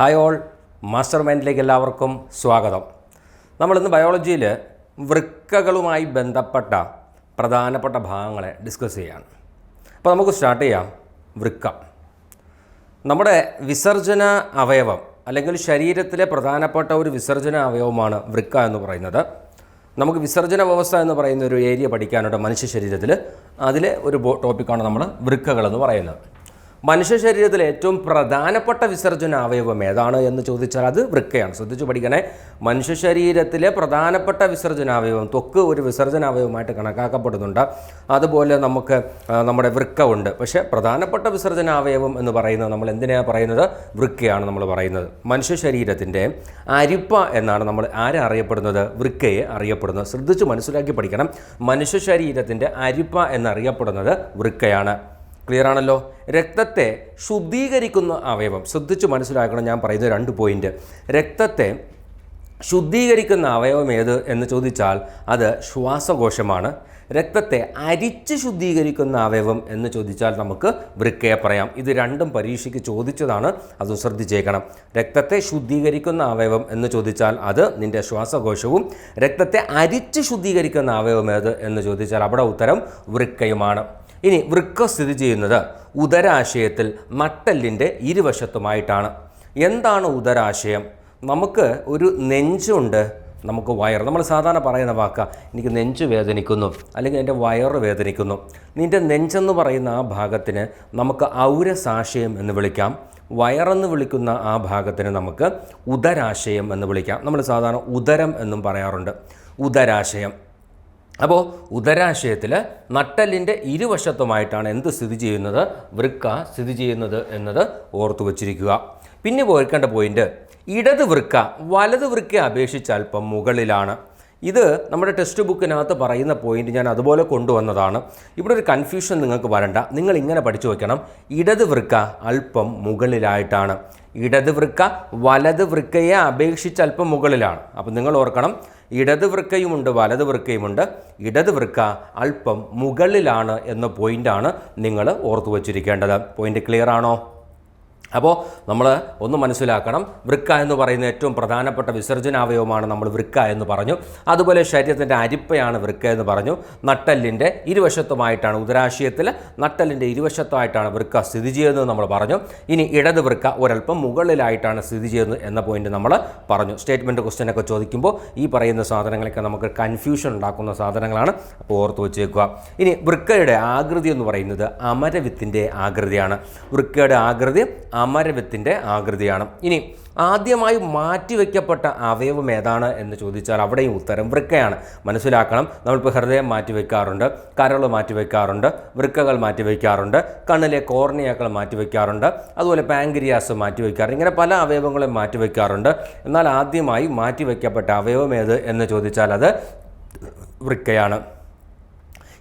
Hi all master മൈൻഡിലേക്ക് എല്ലാവർക്കും സ്വാഗതം. നമ്മളിന്ന് ബയോളജിയിൽ വൃക്കകളുമായി ബന്ധപ്പെട്ട പ്രധാനപ്പെട്ട ഭാഗങ്ങളെ ഡിസ്കസ് ചെയ്യാണ്. അപ്പോൾ നമുക്ക് സ്റ്റാർട്ട് ചെയ്യാം. വൃക്ക. നമ്മുടെ വിസർജന അവയവം അല്ലെങ്കിൽ ശരീരത്തിലെ പ്രധാനപ്പെട്ട ഒരു വിസർജന അവയവമാണ് വൃക്ക എന്ന് പറയുന്നത്. നമുക്ക് വിസർജന വ്യവസ്ഥ എന്ന് പറയുന്ന ഒരു ഏരിയ പഠിക്കാനുണ്ട് മനുഷ്യ ശരീരത്തിൽ. അതിലെ ഒരു ടോപ്പിക്കാണ് നമ്മൾ വൃക്കകൾ എന്ന് പറയുന്നത്. മനുഷ്യ ശരീരത്തിലെ ഏറ്റവും പ്രധാനപ്പെട്ട വിസർജന അവയവം ഏതാണ് എന്ന് ചോദിച്ചാൽ അത് വൃക്കയാണ്. ശ്രദ്ധിച്ചു പഠിക്കണേ. മനുഷ്യ ശരീരത്തിലെ പ്രധാനപ്പെട്ട വിസർജന അവയവം ത്വക്ക് ഒരു വിസർജന അവയവമായിട്ട് കണക്കാക്കപ്പെടുന്നുണ്ട്. അതുപോലെ നമുക്ക് നമ്മുടെ വൃക്ക ഉണ്ട് പക്ഷേ പ്രധാനപ്പെട്ട വിസർജന അവയവം എന്ന് പറയുന്നത് നമ്മൾ എന്തിനാണ് പറയുന്നത്? വൃക്കയാണ് നമ്മൾ പറയുന്നത്. മനുഷ്യ ശരീരത്തിന്റെ അരിപ്പ എന്നാണ് നമ്മൾ ആരെ അറിയപ്പെടുന്നത്? വൃക്കയെ അറിയപ്പെടുന്നത്. ശ്രദ്ധിച്ച് മനസ്സിലാക്കി പഠിക്കണം. മനുഷ്യ ശരീരത്തിന്റെ അരിപ്പ എന്നറിയപ്പെടുന്നത് വൃക്കയാണ്. ക്ലിയർ ആണല്ലോ രക്തത്തെ ശുദ്ധീകരിക്കുന്ന അവയവം. ശ്രദ്ധിച്ച് മനസ്സിലാക്കണം ഞാൻ പറയുന്ന രണ്ട് പോയിന്റ് രക്തത്തെ ശുദ്ധീകരിക്കുന്ന അവയവം ഏത് എന്ന് ചോദിച്ചാൽ അത് ശ്വാസകോശമാണ്. രക്തത്തെ അരിച്ച് ശുദ്ധീകരിക്കുന്ന അവയവം എന്ന് ചോദിച്ചാൽ നമുക്ക് വൃക്കയെ പറയാം. ഇത് രണ്ടും പരീക്ഷയ്ക്ക് ചോദിച്ചതാണ് അത് ശ്രദ്ധിച്ചേക്കണം. രക്തത്തെ ശുദ്ധീകരിക്കുന്ന അവയവം എന്ന് ചോദിച്ചാൽ അത് നിന്റെ ശ്വാസകോശവും രക്തത്തെ അരിച്ച് ശുദ്ധീകരിക്കുന്ന അവയവം ഏത് എന്ന് ചോദിച്ചാൽ അവിടെ ഉത്തരം വൃക്കയുമാണ്. ഇനി വൃക്ക സ്ഥിതി ചെയ്യുന്നത് ഉദരാശയത്തിൽ മട്ടല്ലിന്റെ ഇരുവശത്തുമായിട്ടാണ്. എന്താണ് ഉദരാശയം? നമുക്ക് ഒരു നെഞ്ചുണ്ട്. നമുക്ക് വയർ നമ്മൾ സാധാരണ പറയുന്ന വാക്ക എനിക്ക് നെഞ്ച് വേദനിക്കുന്നു അല്ലെങ്കിൽ എന്റെ വയറ് വേദനിക്കുന്നു. നിന്റെ നെഞ്ചെന്ന് പറയുന്ന ആ ഭാഗത്തിന് നമുക്ക് ഔരസാശയം എന്ന് വിളിക്കാം. വയറെന്ന് വിളിക്കുന്ന ആ ഭാഗത്തിന് നമുക്ക് ഉദരാശയം എന്ന് വിളിക്കാം. നമ്മൾ സാധാരണ ഉദരം എന്നും പറയാറുണ്ട്. ഉദരാശയം. അപ്പോൾ ഉദരാശയത്തിൽ നട്ടലിന്റെ ഇരുവശത്തുമായിട്ടാണ് എന്ത് സ്ഥിതി ചെയ്യുന്നത്? വൃക്ക സ്ഥിതി ചെയ്യുന്നത് എന്നത് ഓർത്തു വച്ചിരിക്കുക. പിന്നെ പോയിക്കേണ്ട പോയിന്റ് ഇടത് വൃക്ക വലത് വൃക്കയെ അപേക്ഷിച്ച് അല്പം മുകളിലാണ്. ഇത് നമ്മുടെ ടെക്സ്റ്റ് ബുക്കിനകത്ത് പറയുന്ന പോയിന്റ് ഞാൻ അതുപോലെ കൊണ്ടുവന്നതാണ്. ഇവിടെ ഒരു കൺഫ്യൂഷൻ നിങ്ങൾക്ക് വരണ്ട. നിങ്ങൾ ഇങ്ങനെ പഠിച്ചു വയ്ക്കണം ഇടത് വൃക്ക അല്പം മുകളിലായിട്ടാണ്. ഇടത് വൃക്ക വലത് വൃക്കയെ അപേക്ഷിച്ച് അല്പം മുകളിലാണ്. അപ്പോൾ നിങ്ങൾ ഓർക്കണം ഇടത് വൃക്കയുമുണ്ട് വലത് വൃക്കയുമുണ്ട്. ഇടത് വൃക്ക അല്പം മുകളിലാണ് എന്ന പോയിന്റാണ് നിങ്ങൾ ഓർത്തു വച്ചിരിക്കേണ്ടത്. പോയിന്റ് ക്ലിയർ ആണോ? അപ്പോൾ നമ്മൾ ഒന്ന് മനസ്സിലാക്കണം. വൃക്ക എന്ന് പറയുന്ന ഏറ്റവും പ്രധാനപ്പെട്ട വിസർജനാവയവമാണ് നമ്മൾ വൃക്ക എന്ന് പറഞ്ഞു. അതുപോലെ ശരീരത്തിന്റെ അരിപ്പയാണ് വൃക്ക എന്ന് പറഞ്ഞു. നട്ടല്ലിന്റെ ഇരുവശത്തുമായിട്ടാണ് ഉദരാശയത്തിൽ നട്ടല്ലിന്റെ ഇരുവശത്തായിട്ടാണ് വൃക്ക സ്ഥിതി ചെയ്യുന്നത് നമ്മൾ പറഞ്ഞു. ഇനി ഇടത് വൃക്ക ഒരൽപ്പം മുകളിലായിട്ടാണ് സ്ഥിതി ചെയ്യുന്നത് എന്ന പോയിന്റ് നമ്മൾ പറഞ്ഞു. സ്റ്റേറ്റ്മെന്റ് ക്വസ്റ്റ്യനൊക്കെ ചോദിക്കുമ്പോൾ ഈ പറയുന്ന സാധനങ്ങളൊക്കെ നമുക്ക് കൺഫ്യൂഷൻ ഉണ്ടാക്കുന്ന സാധനങ്ങളാണ്. അപ്പോൾ ഓർത്ത് വെച്ചേക്കുക. ഇനി വൃക്കയുടെ ആകൃതി എന്ന് പറയുന്നത് അമരവിത്തിന്റെ ആകൃതിയാണ്. വൃക്കയുടെ ആകൃതി അമരവിത്തിന്റെ ആകൃതിയാണ്. ഇനി ആദ്യമായി മാറ്റിവെക്കപ്പെട്ട അവയവം ഏതാണ് എന്ന് ചോദിച്ചാൽ അവിടെയും ഉത്തരം വൃക്കയാണ്. മനസ്സിലാക്കണം നമ്മളിപ്പോൾ ഹൃദയം മാറ്റിവെക്കാറുണ്ട് കരൾ മാറ്റിവെക്കാറുണ്ട് വൃക്കകൾ മാറ്റിവെക്കാറുണ്ട് കണ്ണിലെ കോർണിയാക്കൾ മാറ്റിവെക്കാറുണ്ട് അതുപോലെ പാങ്ക്രിയാസ് മാറ്റിവെക്കാറുണ്ട് ഇങ്ങനെ പല അവയവങ്ങളും മാറ്റിവെക്കാറുണ്ട്. എന്നാൽ ആദ്യമായി മാറ്റിവെക്കപ്പെട്ട അവയവം ഏത് എന്ന് ചോദിച്ചാൽ അത് വൃക്കയാണ്.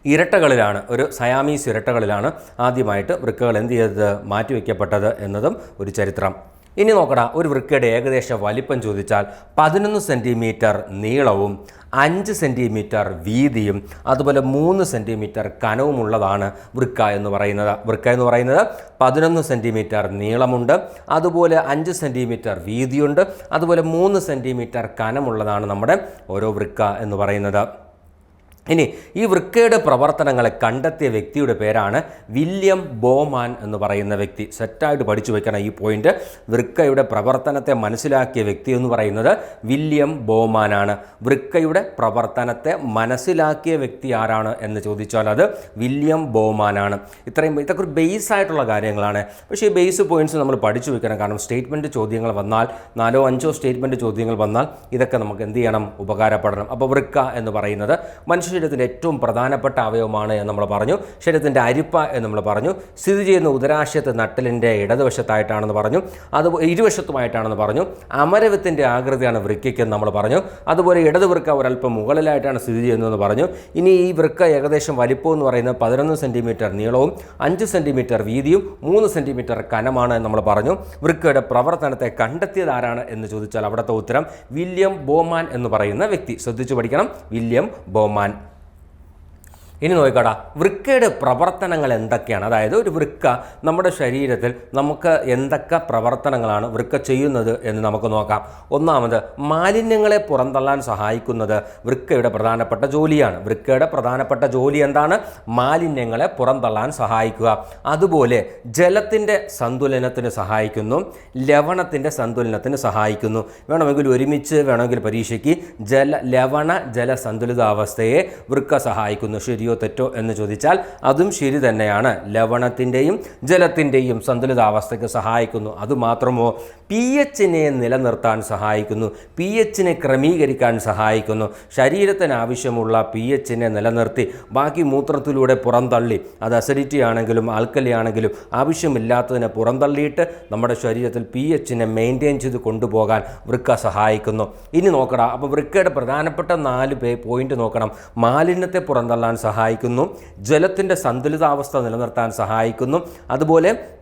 ഇരട്ടകളിലാണ് ഒരു സയാമീസ് ഇരട്ടകളിലാണ് ആദ്യമായിട്ട് വൃക്കകൾ എന്ത് ചെയ്തത്? മാറ്റിവെക്കപ്പെട്ടത് എന്നതും ഒരു ചരിത്രം. ഇനി നോക്കടാ ഒരു വൃക്കയുടെ ഏകദേശ വലിപ്പം ചോദിച്ചാൽ പതിനൊന്ന് സെന്റിമീറ്റർ നീളവും അഞ്ച് സെന്റിമീറ്റർ വീതിയും അതുപോലെ മൂന്ന് സെന്റിമീറ്റർ കനവുമുള്ളതാണ് വൃക്ക എന്ന് പറയുന്നത്. വൃക്ക എന്ന് പറയുന്നത് പതിനൊന്ന് സെന്റിമീറ്റർ നീളമുണ്ട് അതുപോലെ അഞ്ച് സെന്റിമീറ്റർ വീതിയുണ്ട് അതുപോലെ മൂന്ന് സെന്റിമീറ്റർ കനമുള്ളതാണ് നമ്മുടെ ഓരോ വൃക്ക എന്ന് പറയുന്നത്. ഇനി ഈ വൃക്കയുടെ പ്രവർത്തനങ്ങളെ കണ്ടെത്തിയ വ്യക്തിയുടെ പേരാണ് വില്യം ബോമാൻ എന്ന് പറയുന്ന വ്യക്തി. സെറ്റായിട്ട് പഠിച്ചു വെക്കണം ഈ പോയിന്റ് വൃക്കയുടെ പ്രവർത്തനത്തെ മനസ്സിലാക്കിയ വ്യക്തി എന്ന് പറയുന്നത് വില്യം ബോമാനാണ് വൃക്കയുടെ പ്രവർത്തനത്തെ മനസ്സിലാക്കിയ വ്യക്തി ആരാണ് എന്ന് ചോദിച്ചാൽ അത് വില്യം ബോമാനാണ് ഇത്രയും ഇതൊക്കെ ഒരു ബേസ് ആയിട്ടുള്ള കാര്യങ്ങളാണ്. പക്ഷേ ഈ ബേസ് പോയിന്റ്സ് നമ്മൾ പഠിച്ചു വെക്കണം. കാരണം സ്റ്റേറ്റ്മെന്റ് ചോദ്യങ്ങൾ വന്നാൽ നാലോ അഞ്ചോ സ്റ്റേറ്റ്മെന്റ് ചോദ്യങ്ങൾ വന്നാൽ ഇതൊക്കെ നമുക്ക് എന്ത് ചെയ്യണം? ഉപകാരപ്പെടണം. അപ്പോൾ വൃക്ക എന്ന് പറയുന്നത് മനുഷ്യ ശരീരത്തിന്റെ ഏറ്റവും പ്രധാനപ്പെട്ട അവയവമാണ് എന്ന് നമ്മൾ പറഞ്ഞു. ശരീരത്തിന്റെ അരിപ്പ എന്ന് നമ്മൾ പറഞ്ഞു. സ്ഥിതി ചെയ്യുന്ന ഉദരാശയത്ത് നട്ടലിന്റെ ഇടതുവശത്തായിട്ടാണെന്ന് പറഞ്ഞു. അത് ഇരുവശത്തുമായിട്ടാണെന്ന് പറഞ്ഞു. അമരവത്തിന്റെ ആകൃതിയാണ് വൃക്കയ്ക്ക് എന്ന് നമ്മൾ പറഞ്ഞു. അതുപോലെ ഇടത് വൃക്ക ഒരല്പം മുകളിലായിട്ടാണ് സ്ഥിതി ചെയ്യുന്നതെന്ന് പറഞ്ഞു. ഇനി ഈ വൃക്ക ഏകദേശം വലിപ്പം എന്ന് പറയുന്നത് പതിനൊന്ന് സെന്റിമീറ്റർ നീളവും അഞ്ച് സെന്റിമീറ്റർ വീതിയും മൂന്ന് സെന്റിമീറ്റർ കനമാണ് എന്ന് നമ്മൾ പറഞ്ഞു. വൃക്കയുടെ പ്രവർത്തനത്തെ കണ്ടെത്തിയത് ആരാണ് എന്ന് ചോദിച്ചാൽ അവിടുത്തെ ഉത്തരം വില്യം ബോമാൻ എന്ന് പറയുന്ന വ്യക്തി. ശ്രദ്ധിച്ചു പഠിക്കണം. William Bowman. ഇനി നോക്കിക്കോടാ വൃക്കയുടെ പ്രവർത്തനങ്ങൾ എന്തൊക്കെയാണ്? അതായത് ഒരു വൃക്ക നമ്മുടെ ശരീരത്തിൽ നമുക്ക് എന്തൊക്കെ പ്രവർത്തനങ്ങളാണ് വൃക്ക ചെയ്യുന്നത് എന്ന് നമുക്ക് നോക്കാം. ഒന്നാമത് മാലിന്യങ്ങളെ പുറന്തള്ളാൻ സഹായിക്കുന്നത് വൃക്കയുടെ പ്രധാനപ്പെട്ട ജോലിയാണ്. വൃക്കയുടെ പ്രധാനപ്പെട്ട ജോലി എന്താണ്? മാലിന്യങ്ങളെ പുറന്തള്ളാൻ സഹായിക്കുക. അതുപോലെ ജലത്തിന്റെ സന്തുലനത്തിന് സഹായിക്കുന്നു ലവണത്തിന്റെ സന്തുലനത്തിന് സഹായിക്കുന്നു. വേണമെങ്കിൽ ഒരുമിച്ച് വേണമെങ്കിൽ പരീക്ഷയ്ക്ക് ജല ലവണ ജല സന്തുലിതാവസ്ഥയെ വൃക്ക സഹായിക്കുന്നു. ശരിയോ തെറ്റോ എന്ന് ചോദിച്ചാൽ അതും ശരി തന്നെയാണ്. ലവണത്തിന്റെയും ജലത്തിന്റെയും സന്തുലിതാവസ്ഥയ്ക്ക് സഹായിക്കുന്നു. അതുമാത്രമോ പി എച്ചിനെ നിലനിർത്താൻ സഹായിക്കുന്നു. പി എച്ചിനെ ക്രമീകരിക്കാൻ സഹായിക്കുന്നു. ശരീരത്തിന് ആവശ്യമുള്ള പി എച്ചിനെ നിലനിർത്തി ബാക്കി മൂത്രത്തിലൂടെ പുറന്തള്ളി അത് അസിഡിറ്റി ആണെങ്കിലും ആൽക്കലി ആണെങ്കിലും ആവശ്യമില്ലാത്തതിനെ പുറന്തള്ളിയിട്ട് നമ്മുടെ ശരീരത്തിൽ പി എച്ചിനെ മെയിന്റെയിൻ ചെയ്ത് കൊണ്ടുപോകാൻ വൃക്ക സഹായിക്കുന്നു. ഇനി നോക്കടാ അപ്പോൾ വൃക്കയുടെ പ്രധാനപ്പെട്ട നാല് പോയിന്റ് നോക്കണം. മാലിന്യത്തെ പുറന്തള്ളാൻ സഹായിക്കുന്നു. ജലത്തിന്റെ സന്തുലിതാവസ്ഥ നിലനിർത്താൻ സഹായിക്കുന്നു. അതുപോലെ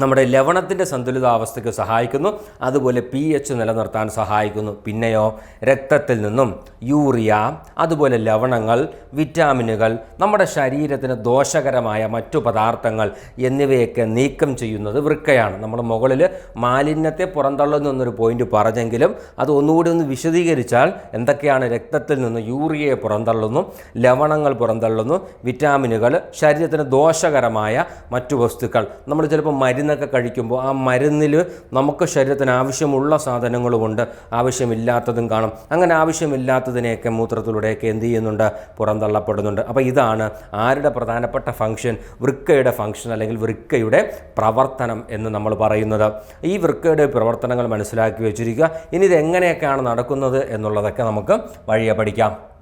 നമ്മുടെ ലവണത്തിന്റെ സന്തുലിതാവസ്ഥയ്ക്ക് സഹായിക്കുന്നു. അതുപോലെ പി എച്ച് നിലനിർത്താൻ സഹായിക്കുന്നു. പിന്നെയോ രക്തത്തിൽ നിന്നും യൂറിയ അതുപോലെ ലവണങ്ങൾ വിറ്റാമിനുകൾ നമ്മുടെ ശരീരത്തിന് ദോഷകരമായ മറ്റു പദാർത്ഥങ്ങൾ എന്നിവയൊക്കെ നീക്കം ചെയ്യുന്നത് വൃക്കയാണ്. നമ്മൾ മുകളിൽ മാലിന്യത്തെ പുറന്തള്ളുന്നു എന്നൊരു പോയിന്റ് പറഞ്ഞെങ്കിലും അത് ഒന്നുകൂടി ഒന്ന് വിശദീകരിച്ചാൽ എന്തൊക്കെയാണ് രക്തത്തിൽ നിന്ന് യൂറിയയെ പുറന്തള്ളുന്നു ലവണങ്ങൾ പുറന്തള്ളുന്നു വിറ്റാമിനുകൾ ശരീരത്തിന് ദോഷകരമായ മറ്റു വസ്തുക്കൾ. നമ്മൾ ചിലപ്പോൾ മരുന്നൊക്കെ കഴിക്കുമ്പോൾ ആ മരുന്നിൽ നമുക്ക് ശരീരത്തിന് ആവശ്യമുള്ള സാധനങ്ങളുമുണ്ട്. ആവശ്യമില്ലാത്തതും കാണും. അങ്ങനെ ആവശ്യമില്ലാത്തതിനെയൊക്കെ മൂത്രത്തിലൂടെയൊക്കെ എന്ത് ചെയ്യുന്നുണ്ട്? പുറന്തള്ളപ്പെടുന്നുണ്ട്. അപ്പോൾ ഇതാണ് ആരുടെ പ്രധാനപ്പെട്ട ഫംഗ്ഷൻ? വൃക്കയുടെ ഫംഗ്ഷൻ അല്ലെങ്കിൽ വൃക്കയുടെ പ്രവർത്തനം എന്ന് നമ്മൾ പറയുന്നത്. ഈ വൃക്കയുടെ പ്രവർത്തനങ്ങൾ മനസ്സിലാക്കി വെച്ചിരിക്കുക. ഇനി ഇത് എങ്ങനെയൊക്കെയാണ് നടക്കുന്നത് എന്നുള്ളതൊക്കെ നമുക്ക് വഴിയെ പഠിക്കാം.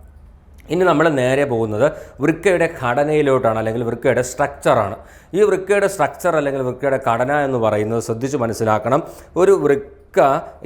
ഇനി നമ്മൾ നേരെ പോകുന്നത് വൃക്കയുടെ ഘടനയിലോട്ടാണ് അല്ലെങ്കിൽ വൃക്കയുടെ സ്ട്രക്ചറാണ് ഈ വൃക്കയുടെ സ്ട്രക്ചർ അല്ലെങ്കിൽ വൃക്കയുടെ ഘടന എന്ന് പറയുന്നത് ശ്രദ്ധിച്ച് മനസ്സിലാക്കണം. ഒരു വൃക്ക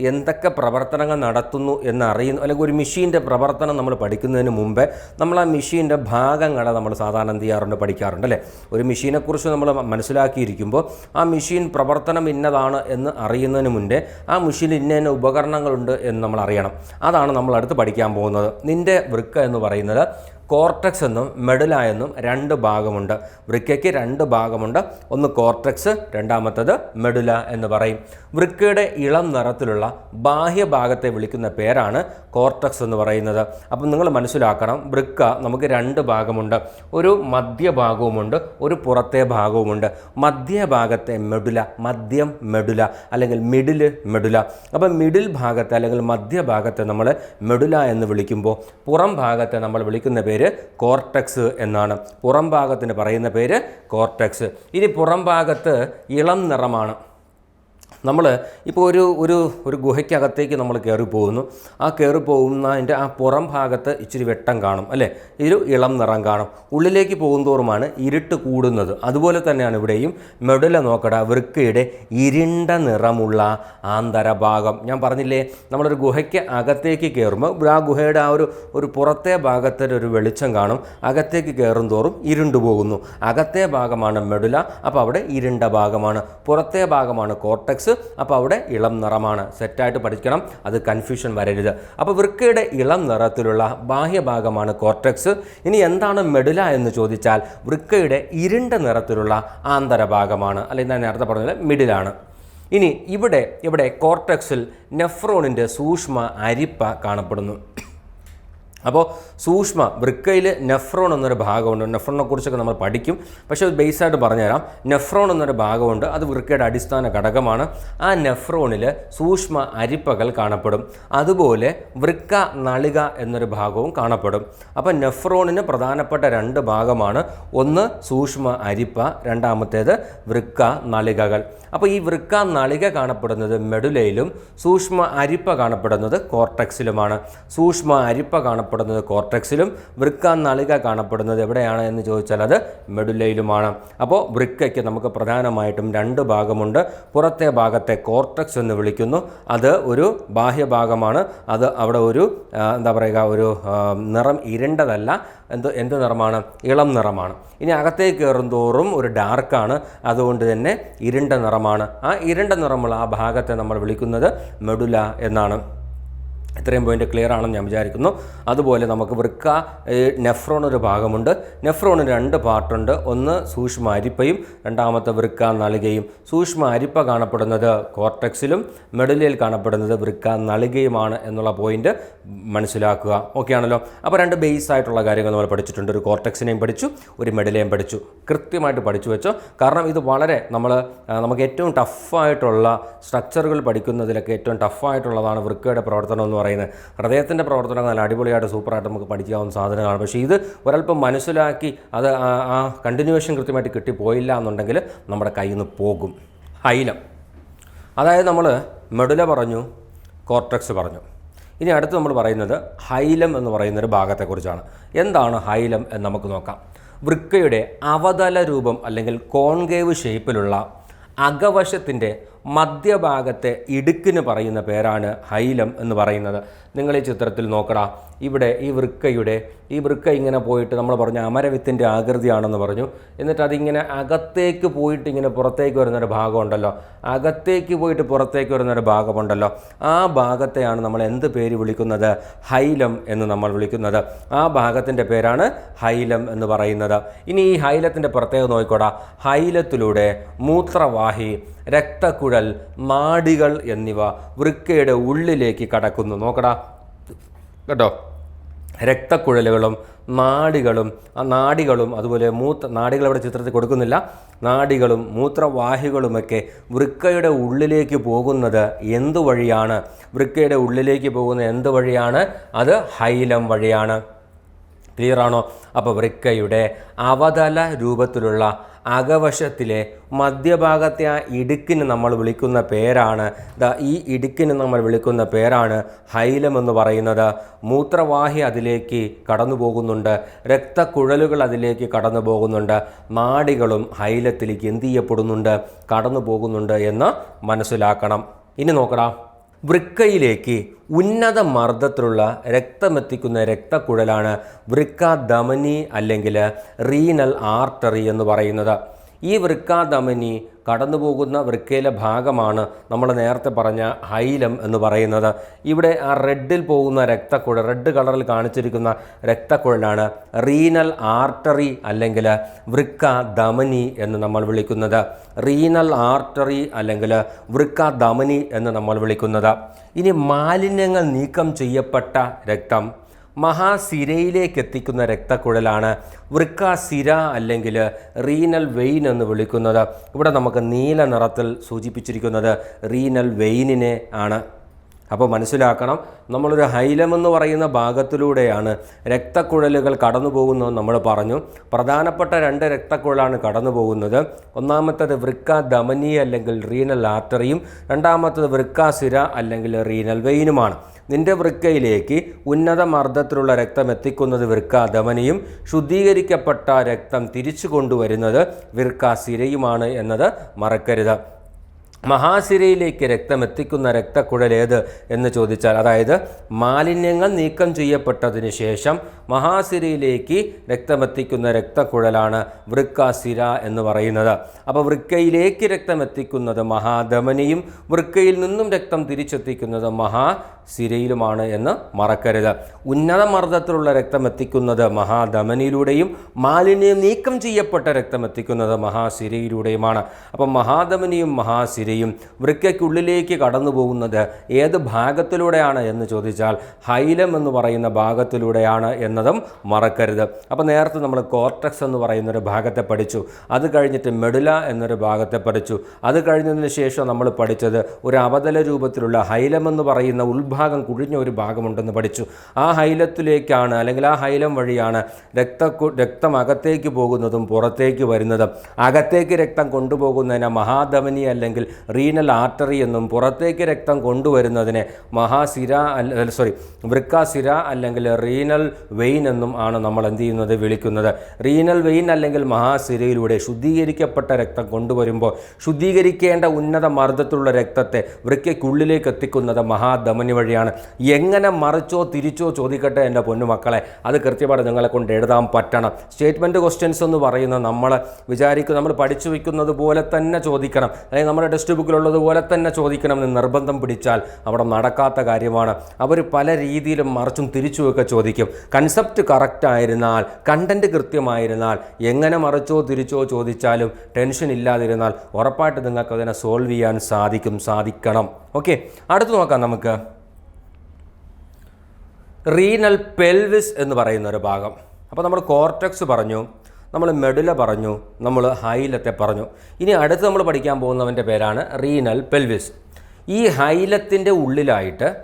എന്തൊക്കെ പ്രവർത്തനങ്ങൾ നടത്തുന്നു എന്നറിയുന്നു അല്ലെങ്കിൽ ഒരു മെഷീന്റെ പ്രവർത്തനം നമ്മൾ പഠിക്കുന്നതിന് മുമ്പേ നമ്മൾ ആ മെഷീന്റെ ഭാഗങ്ങളെ നമ്മൾ സാധാരണ എന്ത് ചെയ്യാറുണ്ട് പഠിക്കാറുണ്ട് അല്ലേ? ഒരു മെഷീനെക്കുറിച്ച് നമ്മൾ മനസ്സിലാക്കിയിരിക്കുമ്പോൾ ആ മെഷീൻ പ്രവർത്തനം ഇന്നതാണ് എന്ന് അറിയുന്നതിന് മുമ്പേ ആ മെഷീനിൽ ഇന്ന ഇന്ന ഉപകരണങ്ങളുണ്ട് എന്ന് നമ്മൾ അറിയണം. അതാണ് നമ്മൾ അടുത്ത് പഠിക്കാൻ പോകുന്നത്. നിന്റെ വൃക്ക എന്ന് പറയുന്നത് കോർട്ടക്സ് എന്നും മെഡുല എന്നും രണ്ട് ഭാഗമുണ്ട്. വൃക്കയ്ക്ക് രണ്ട് ഭാഗമുണ്ട്. ഒന്ന് കോർട്ടക്സ് രണ്ടാമത്തത് മെഡുല എന്ന് പറയും. വൃക്കയുടെ ഇളം നിറത്തിലുള്ള ബാഹ്യഭാഗത്തെ വിളിക്കുന്ന പേരാണ് കോർട്ടക്സ് എന്ന് പറയുന്നത്. അപ്പം നിങ്ങൾ മനസ്സിലാക്കണം വൃക്ക നമുക്ക് രണ്ട് ഭാഗമുണ്ട്. ഒരു മധ്യഭാഗവുമുണ്ട് ഒരു പുറത്തെ ഭാഗവുമുണ്ട്. മധ്യഭാഗത്തെ മെഡുല മദ്യം മെഡുല അല്ലെങ്കിൽ മിഡിൽ മെഡുല. അപ്പം മിഡിൽ ഭാഗത്തെ അല്ലെങ്കിൽ മധ്യഭാഗത്തെ നമ്മൾ മെഡുല എന്ന് വിളിക്കുമ്പോൾ പുറം ഭാഗത്തെ നമ്മൾ വിളിക്കുന്ന പേര് കോർട്ടക്സ് എന്നാണ്. പുറംഭാഗത്തിന് പറയുന്ന പേര് കോർട്ടക്സ് ഇനി പുറംഭാഗത്ത് ഇളം നിറമാണ്. നമ്മൾ ഇപ്പോൾ ഒരു ഒരു ഒരു ഗുഹയ്ക്കകത്തേക്ക് നമ്മൾ കയറി പോകുന്നു. ആ കയറി പോകുന്നതിന്റെ ആ പുറം ഭാഗത്ത് ഇച്ചിരി വെട്ടം കാണും അല്ലേ? ഇതിൽ ഇളം നിറം കാണും. ഉള്ളിലേക്ക് പോകുന്തോറുമാണ് ഇരുട്ട് കൂടുന്നത്. അതുപോലെ തന്നെയാണ് ഇവിടെയും മെഡുല നോക്കട വൃക്കയുടെ ഇരുണ്ട നിറമുള്ള ആന്തരഭാഗം. ഞാൻ പറഞ്ഞില്ലേ നമ്മളൊരു ഗുഹയ്ക്ക് അകത്തേക്ക് കയറുമ്പോൾ ആ ഗുഹയുടെ ആ ഒരു ഒരു പുറത്തെ ഭാഗത്തൊരു ഒരു വെളിച്ചം കാണും. അകത്തേക്ക് കയറും തോറും ഇരുണ്ടു പോകുന്നു. അകത്തെ ഭാഗമാണ് മെഡുല അപ്പോൾ അവിടെ ഇരുണ്ട ഭാഗമാണ്. പുറത്തെ ഭാഗമാണ് കോർട്ടക്സ് അപ്പോൾ അവിടെ ഇളം നിറമാണ്. സെറ്റായിട്ട് പഠിക്കണം അത് കൺഫ്യൂഷൻ വരരുത്. അപ്പോൾ വൃക്കയുടെ ഇളം നിറത്തിലുള്ള ബാഹ്യഭാഗമാണ് കോർട്ടക്സ് ഇനി എന്താണ് മെഡുല എന്ന് ചോദിച്ചാൽ വൃക്കയുടെ ഇരുണ്ട നിറത്തിലുള്ള ആന്തരഭാഗമാണ് അല്ലെങ്കിൽ ഞാൻ നേരത്തെ പറഞ്ഞ മിഡിലാണ് ഇനി ഇവിടെ ഇവിടെ കോർട്ടക്സിൽ നെഫ്രോണിന്റെ സൂക്ഷ്മ അരിപ്പ കാണപ്പെടുന്നു. അപ്പോൾ സൂക്ഷ്മ വൃക്കയിൽ നെഫ്രോൺ എന്നൊരു ഭാഗമുണ്ട്. നെഫ്രോണിനെ കുറിച്ചൊക്കെ നമ്മൾ പഠിക്കും. പക്ഷേ അത് ബേസായിട്ട് പറഞ്ഞുതരാം. നെഫ്രോൺ എന്നൊരു ഭാഗമുണ്ട്. അത് വൃക്കയുടെ അടിസ്ഥാന ഘടകമാണ്. ആ നെഫ്രോണിൽ സൂക്ഷ്മ അരിപ്പകൾ കാണപ്പെടും. അതുപോലെ വൃക്ക നളിക എന്നൊരു ഭാഗവും കാണപ്പെടും. അപ്പോൾ നെഫ്രോണിന് പ്രധാനപ്പെട്ട രണ്ട് ഭാഗമാണ്. ഒന്ന് സൂക്ഷ്മ അരിപ്പ രണ്ടാമത്തേത് വൃക്ക നളികകൾ. അപ്പോൾ ഈ വൃക്ക നളിക കാണപ്പെടുന്നത് മെഡുലയിലും സൂക്ഷ്മ അരിപ്പ കാണപ്പെടുന്നത് കോർട്ടക്സിലുമാണ്. സൂക്ഷ്മ അരിപ്പ കാണപ്പെടുന്നത് കോർട്ടക്സിലും വൃക്ക നളിക കാണപ്പെടുന്നത് എവിടെയാണ് എന്ന് ചോദിച്ചാൽ അത് മെഡുലയിലുമാണ്. അപ്പോൾ വൃക്കയ്ക്ക് നമുക്ക് പ്രധാനമായിട്ടും രണ്ട് ഭാഗമുണ്ട്. പുറത്തെ ഭാഗത്തെ കോർട്ടക്സ് എന്ന് വിളിക്കുന്നു. അത് ഒരു ബാഹ്യഭാഗമാണ് അത് അവിടെ ഒരു എന്താ പറയുക ഒരു നിറം ഇരണ്ടതല്ല. എന്ത് എന്ത് നിറമാണ്? ഇളം നിറമാണ്. ഇനി അകത്തേക്ക് കയറും തോറും ഒരു ഡാർക്കാണ്. അതുകൊണ്ട് തന്നെ ഇരുണ്ട നിറമാണ്. ആ ഇരുണ്ട നിറമുള്ള ആ ഭാഗത്തെ നമ്മൾ വിളിക്കുന്നത് മെഡുല എന്നാണ്. ഇത്രയും പോയിന്റ് ക്ലിയർ ആണെന്ന് ഞാൻ വിചാരിക്കുന്നു. അതുപോലെ നമുക്ക് വൃക്ക നെഫ്രോൺ ഒരു ഭാഗമുണ്ട്. നെഫ്രോണിന് രണ്ട് പാർട്ടുണ്ട് ഒന്ന് സൂക്ഷ്മ അരിപ്പയും രണ്ടാമത്തെ വൃക്ക നളികയും. സൂക്ഷ്മ അരിപ്പ കാണപ്പെടുന്നത് കോർട്ടക്സിലും മെഡുലയിൽ കാണപ്പെടുന്നത് വൃക്ക നളികയുമാണ് എന്നുള്ള പോയിന്റ് മനസ്സിലാക്കുക. ഓക്കെ ആണല്ലോ? അപ്പോൾ രണ്ട് ബേസ് ആയിട്ടുള്ള കാര്യങ്ങൾ നമ്മൾ പഠിച്ചിട്ടുണ്ട്. ഒരു കോർട്ടക്സിനെയും പഠിച്ചു ഒരു മെഡലയും പഠിച്ചു. കൃത്യമായിട്ട് പഠിച്ചു വെച്ചോ. കാരണം ഇത് വളരെ നമ്മൾ നമുക്ക് ഏറ്റവും ടഫായിട്ടുള്ള സ്ട്രക്ചറുകൾ പഠിക്കുന്നതിലൊക്കെ ഏറ്റവും ടഫായിട്ടുള്ളതാണ് വൃക്കയുടെ പ്രവർത്തനം എന്ന് പറയുന്നത്. ഹൃദയത്തിന്റെ പ്രവർത്തനം നല്ല അടിപൊളിയായിട്ട് സൂപ്പറായിട്ട് നമുക്ക് പഠിക്കാവുന്ന സാധനങ്ങളാണ്. പക്ഷേ ഇത് ഒരല്പം മനസ്സിലാക്കി അത് ആ- കണ്ടിന്യൂവേഷൻ കൃത്യമായിട്ട് കിട്ടിപ്പോയില്ല എന്നുണ്ടെങ്കിൽ നമ്മുടെ കയ്യിൽ നിന്ന് പോകും. ഹൈലം. അതായത് നമ്മൾ മെഡുല പറഞ്ഞു കോർട്ടക്സ് പറഞ്ഞു. ഇനി അടുത്ത് നമ്മൾ പറയുന്നത് ഹൈലം എന്ന് പറയുന്നൊരു ഭാഗത്തെക്കുറിച്ചാണ്. എന്താണ് ഹൈലം എന്ന് നമുക്ക് നോക്കാം. വൃക്കയുടെ അവതല രൂപം അല്ലെങ്കിൽ കോൺകേവ് ഷേപ്പിലുള്ള അകവശത്തിന്റെ മധ്യഭാഗത്തെ ഇടുക്കിന് പറയുന്ന പേരാണ് ഹൈലം എന്ന് പറയുന്നത്. നിങ്ങൾ ഈ ചിത്രത്തിൽ നോക്കടാ ഇവിടെ ഈ വൃക്കയുടെ ഈ വൃക്ക ഇങ്ങനെ പോയിട്ട് നമ്മൾ പറഞ്ഞു അമരവിത്തിന്റെ ആകൃതിയാണെന്ന് പറഞ്ഞു. എന്നിട്ട് അതിങ്ങനെ അകത്തേക്ക് പോയിട്ട് ഇങ്ങനെ പുറത്തേക്ക് വരുന്നൊരു ഭാഗമുണ്ടല്ലോ. അകത്തേക്ക് പോയിട്ട് പുറത്തേക്ക് വരുന്നൊരു ഭാഗമുണ്ടല്ലോ. ആ ഭാഗത്തെയാണ് നമ്മൾ എന്ത് പേര് വിളിക്കുന്നത്? ഹൈലം എന്ന് നമ്മൾ വിളിക്കുന്നത്. ആ ഭാഗത്തിന്റെ പേരാണ് ഹൈലം എന്ന് പറയുന്നത്. ഇനി ഈ ഹൈലത്തിന്റെ പ്രത്യേകത നോക്കിക്കോടാ. ഹൈലത്തിലൂടെ മൂത്രവാഹി രക്തക്കുഴൽ മാടികൾ എന്നിവ വൃക്കയുടെ ഉള്ളിലേക്ക് കടക്കുന്നു. നോക്കടാ. കേട്ടോ? രക്തക്കുഴലുകളും നാടികളും ആ നാടികളും അതുപോലെ മൂത്ര നാടികൾ ഇവിടെ ചിത്രത്തിൽ കൊടുക്കുന്നില്ല. നാടികളും മൂത്രവാഹികളുമൊക്കെ വൃക്കയുടെ ഉള്ളിലേക്ക് പോകുന്നത് എന്ത് വഴിയാണ് വൃക്കയുടെ ഉള്ളിലേക്ക് പോകുന്നത് എന്ത് വഴിയാണ് അത് ഹൈലം വഴിയാണ്. ക്ലിയറാണോ അപ്പോൾ വൃക്കയുടെ അവതല രൂപത്തിലുള്ള അകവശത്തിലെ മധ്യഭാഗത്തെ ആ ഇടുക്കിന് നമ്മൾ വിളിക്കുന്ന പേരാണ്. ദ ഈ ഇടുക്കിന് നമ്മൾ വിളിക്കുന്ന പേരാണ് ഹൈലം എന്ന് പറയുന്നത്. മൂത്രവാഹി അതിലേക്ക് കടന്നു പോകുന്നുണ്ട് രക്തക്കുഴലുകൾ അതിലേക്ക് കടന്നു പോകുന്നുണ്ട് നാടികളും ഹൈലത്തിലേക്ക് എന്ത് ചെയ്യപ്പെടുന്നുണ്ട്? കടന്നു പോകുന്നുണ്ട് എന്ന് മനസ്സിലാക്കണം. ഇനി നോക്കടാ. വൃക്കയിലേക്ക് ഉന്നത മർദ്ദത്തിലുള്ള രക്തമെത്തിക്കുന്ന രക്തക്കുഴലാണ് വൃക്ക ധമനി അല്ലെങ്കിൽ റീനൽ ആർട്ടറി എന്ന് പറയുന്നത്. ഈ വൃക്കാധമനി കടന്നു പോകുന്ന വൃക്കയിലെ ഭാഗമാണ് നമ്മൾ നേരത്തെ പറഞ്ഞ ഹൈലം എന്ന് പറയുന്നത്. ഇവിടെ ആ റെഡിൽ പോകുന്ന രക്തക്കുഴൽ റെഡ് കളറിൽ കാണിച്ചിരിക്കുന്ന രക്തക്കുഴലാണ് റീനൽ ആർട്ടറി അല്ലെങ്കിൽ വൃക്ക ധമനി എന്ന് നമ്മൾ വിളിക്കുന്നത്. റീനൽ ആർട്ടറി അല്ലെങ്കിൽ വൃക്ക ധമനി എന്ന് നമ്മൾ വിളിക്കുന്നത്. ഇനി മാലിന്യങ്ങൾ നീക്കം ചെയ്യപ്പെട്ട രക്തം മഹാസിരയിലേക്ക് എത്തിക്കുന്ന രക്തക്കുഴലാണ് വൃക്കാസിര അല്ലെങ്കിൽ റീനൽ വെയിൻ എന്ന് വിളിക്കുന്നത്. ഇവിടെ നമുക്ക് നീല നിറത്തിൽ സൂചിപ്പിച്ചിരിക്കുന്നത് റീനൽ വെയിനിനെ ആണ്. അപ്പോൾ മനസ്സിലാക്കണം നമ്മളൊരു ഹൈലം എന്ന് പറയുന്ന ഭാഗത്തിലൂടെയാണ് രക്തക്കുഴലുകൾ കടന്നു പോകുന്നത് നമ്മൾ പറഞ്ഞു. പ്രധാനപ്പെട്ട രണ്ട് രക്തക്കുഴലാണ് കടന്നു പോകുന്നത് ഒന്നാമത്തത് വൃക്ക ധമനി അല്ലെങ്കിൽ റീനൽ ആർട്ടറിയും രണ്ടാമത്തത് വൃക്കാസിര അല്ലെങ്കിൽ റീനൽ വെയിനുമാണ്. നിന്റെ വൃക്കയിലേക്ക് ഉന്നത മർദ്ദത്തിലുള്ള രക്തം എത്തിക്കുന്നത് വൃക്കാധമനിയും ശുദ്ധീകരിക്കപ്പെട്ട രക്തം തിരിച്ചു കൊണ്ടുവരുന്നത് വൃക്കാസിരയുമാണ് എന്നത് മറക്കരുത്. മഹാസിരയിലേക്ക് രക്തം എത്തിക്കുന്ന രക്തക്കുഴൽ ഏത് എന്ന് ചോദിച്ചാൽ അതായത് മാലിന്യങ്ങൾ നീക്കം ചെയ്യപ്പെട്ടതിന് ശേഷം മഹാസിരയിലേക്ക് രക്തമെത്തിക്കുന്ന രക്തക്കുഴലാണ് വൃക്കാസിര എന്ന് പറയുന്നത്. അപ്പോൾ വൃക്കയിലേക്ക് രക്തമെത്തിക്കുന്നത് മഹാധമനിയും വൃക്കയിൽ നിന്നും രക്തം തിരിച്ചെത്തിക്കുന്നത് മഹാസിരയിലുമാണ് എന്ന് മറക്കരുത്. ഉന്നത മർദ്ദത്തിലുള്ള രക്തം എത്തിക്കുന്നത് മഹാധമനിയിലൂടെയും മാലിന്യം നീക്കം ചെയ്യപ്പെട്ട രക്തം എത്തിക്കുന്നത് അപ്പം മഹാധമനിയും മഹാസിരയും വൃക്കയ്ക്കുള്ളിലേക്ക് കടന്നു പോകുന്നത് ഏത് ഭാഗത്തിലൂടെയാണ് എന്ന് ചോദിച്ചാൽ ഹൈലം എന്ന് പറയുന്ന ഭാഗത്തിലൂടെയാണ് എന്നതും മറക്കരുത്. അപ്പോൾ നേരത്തെ നമ്മൾ കോർട്ടക്സ് എന്ന് പറയുന്നൊരു ഭാഗത്തെ പഠിച്ചു. അത് കഴിഞ്ഞിട്ട് മെഡുല എന്നൊരു ഭാഗത്തെ പഠിച്ചു. അത് കഴിഞ്ഞതിന് ശേഷം നമ്മൾ പഠിച്ചത് ഒരു അവതല രൂപത്തിലുള്ള ഹൈലം എന്ന് പറയുന്ന ഉൾഭാഗം കുഴിഞ്ഞ ഒരു ഭാഗമുണ്ടെന്ന് പഠിച്ചു. ആ ഹൈലത്തിലേക്കാണ് അല്ലെങ്കിൽ ആ ഹൈലം വഴിയാണ് രക്ത രക്തം അകത്തേക്ക് പോകുന്നതും പുറത്തേക്ക് വരുന്നതും. അകത്തേക്ക് രക്തം കൊണ്ടുപോകുന്നതിനെ മഹാധമനി അല്ലെങ്കിൽ റീനൽ ആർട്ടറി എന്നും പുറത്തേക്ക് രക്തം കൊണ്ടുവരുന്നതിനെ മഹാസിര അല്ല സോറി വൃക്കാസിര അല്ലെങ്കിൽ റീനൽ വെയിൻ എന്നും ആണ് നമ്മൾ എന്ത് ചെയ്യുന്നത് വിളിക്കുന്നത്. റീനൽ വെയിൻ അല്ലെങ്കിൽ മഹാസിരയിലൂടെ ശുദ്ധീകരിക്കപ്പെട്ട രക്തം കൊണ്ടുവരുമ്പോൾ ശുദ്ധീകരിക്കേണ്ട ഉന്നത മർദ്ദത്തിലുള്ള രക്തത്തെ വൃക്കയ്ക്കുള്ളിലേക്ക് എത്തിക്കുന്നത് മഹാധമനി വഴിയാണ്. എങ്ങനെ മറിച്ചോ തിരിച്ചോ ചോദിക്കട്ടെ എന്റെ പൊന്നുമക്കളെ അത് കൃത്യമായിട്ട് നിങ്ങളെ കൊണ്ട് എഴുതാൻ പറ്റണം. സ്റ്റേറ്റ്മെന്റ് ക്വസ്റ്റ്യൻസ് എന്ന് പറയുന്നത് നമ്മൾ വിചാരിക്കും നമ്മൾ പഠിച്ചു വയ്ക്കുന്നത് പോലെ തന്നെ ചോദിക്കണം. അല്ലെങ്കിൽ നമ്മുടെ ടെക്സ്റ്റ് ടെക്സ്റ്റ് ബുക്കിലുള്ളതുപോലെ തന്നെ ചോദിക്കണമെന്ന് നിർബന്ധം പിടിച്ചാൽ അവിടെ നടക്കാത്ത കാര്യമാണ്. അവർ പല രീതിയിലും മറിച്ചും തിരിച്ചുമൊക്കെ ചോദിക്കും. കൺസെപ്റ്റ് കറക്റ്റ് ആയിരുന്നാൽ കണ്ടന്റ് കൃത്യമായിരുന്നാൽ എങ്ങനെ മറിച്ചോ തിരിച്ചോ ചോദിച്ചാലും ടെൻഷൻ ഇല്ലാതിരുന്നാൽ ഉറപ്പായിട്ട് നിങ്ങൾക്ക് അതിനെ സോൾവ് ചെയ്യാൻ സാധിക്കും സാധിക്കണം. ഓക്കെ അടുത്ത് നോക്കാം നമുക്ക്. റീനൽ പെൽവിസ് എന്ന് പറയുന്ന ഒരു ഭാഗം. അപ്പോൾ നമ്മൾ കോർട്ടക്സ് പറഞ്ഞു. നമ്മൾ മെഡുല പറഞ്ഞു നമ്മൾ ഹൈലത്തെ പറഞ്ഞു. ഇനി അടുത്ത് നമ്മൾ പഠിക്കാൻ പോകുന്നവന്റെ പേരാണ് റീനൽ പെൽവിസ്. ഈ ഹൈലത്തിന്റെ ഉള്ളിലായിട്ട്